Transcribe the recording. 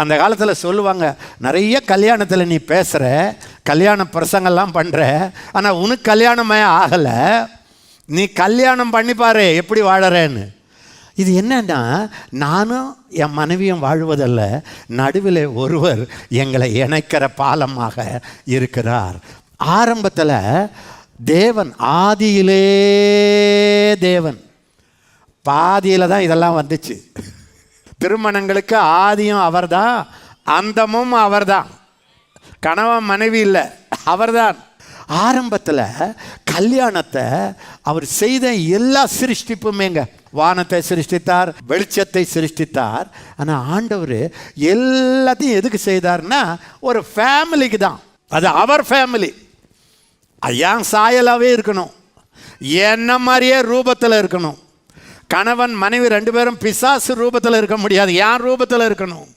அந்த காலத்தில் சொல்லுவாங்க நிறைய கல்யாணத்தில் நீ பேசுகிற கல்யாண பிரசங்கெல்லாம் பண்ணுற ஆனால் உனக்கு கல்யாணமே ஆகலை. நீ கல்யாணம் பண்ணி பாரு எப்படி வாழறேன்னு. இது என்னன்னா நானும் என் மனைவியும் வாழ்வதல்ல நடுவில் ஒருவர் எங்களை இணைக்கிற பாலமாக இருக்கிறார். ஆரம்பத்தில் தேவன் ஆதியிலே தேவன். பாதியில் தான் இதெல்லாம் வந்துச்சு. திருமணங்களுக்கு ஆதியும் அவர்தான் அந்தமும் அவர்தான். கணவன் மனைவி இல்லை அவர்தான். ஆரம்பத்தில் கல்யாணத்தை அவர் செய்த எல்லா சிருஷ்டிப்புமேங்க. வானத்தை சிருஷ்டித்தார் வெளிச்சத்தை சிருஷ்டித்தார். ஆனால் ஆண்டவர் எல்லாத்தையும் எதுக்கு செய்தார்னா ஒரு ஃபேமிலிக்கு தான். அது அவர் ஃபேமிலி என் சாயலாகவே இருக்கணும்? என்ன மாதிரியே ரூபத்தில் இருக்கணும்? கணவன் மனைவி ரெண்டு பேரும் பிசாசு ரூபத்தில் இருக்க முடியாது. யார் ரூபத்தில் இருக்கணும்?